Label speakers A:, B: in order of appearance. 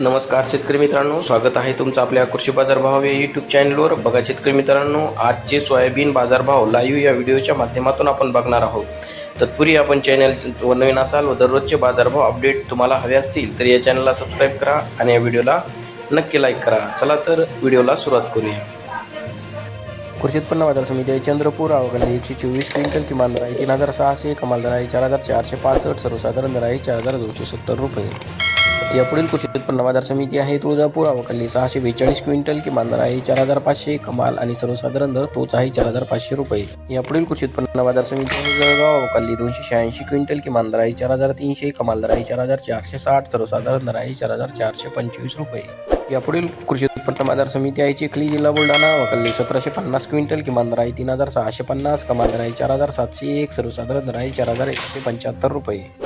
A: नमस्कार शेतकरी मित्रांनो स्वागत आहे तुमचं आपल्या कृषी बाजारभाव या यूट्यूब चॅनलवर बघा शेतकरी मित्रांनो आजचे सोयाबीन बाजारभाव लाईव्ह या व्हिडिओच्या माध्यमातून आपण बघणार आहोत. तत्पूर्वी आपण चॅनल व नवीन असाल व दररोजचे बाजारभाव अपडेट तुम्हाला हवे असतील तर या चॅनलला सबस्क्राईब करा आणि या व्हिडिओला नक्की लाईक करा. चला तर व्हिडिओला सुरुवात करूया. कृषी उत्पन्न बाजार समिती आहे चंद्रपूर अवघडले एकशे चोवीस क्विंटल किमान दर आहे तीन हजार सहाशे कमाल दर आहे चार हजार चारशे पासष्ट सर्वसाधारण दर आहे चार हजार दोनशे सत्तर रुपये. यापुढील कृषी उत्पन्न बाजार समिती आहे. तुळजापूर अवघडली सहाशे बेचाळीस क्विंटल किमान दर आहे. चार हजार पाचशे कमाल आणि सर्वसाधारण दर तोच आहे. चार हजार पाचशे रुपये. यापुढील कृषी उत्पन्न बाजार समिती आहे. जळगाव अवकाली दोनशे शहाऐंशी क्विंटल किमान दर आहे. चार हजार तीनशे कमाल दर आहे. चार हजार चारशे साठ सर्वसाधारण दर आहे. चार हजार चारशे पंचवीस रुपये. यापुढील कृषी उत्पन्न बाजार समिती आहे. चिखली जिल्हा बुलढाणा वकल्ली सतराशे पन्नास क्विंटल किमान दर आहे. तीन हजार सहाशे पन्नास कमाल दर आहे. चार हजार सातशे एक सर्वसाधारण दर आहे. चार हजार एकशे पंच्याहत्तर रुपये.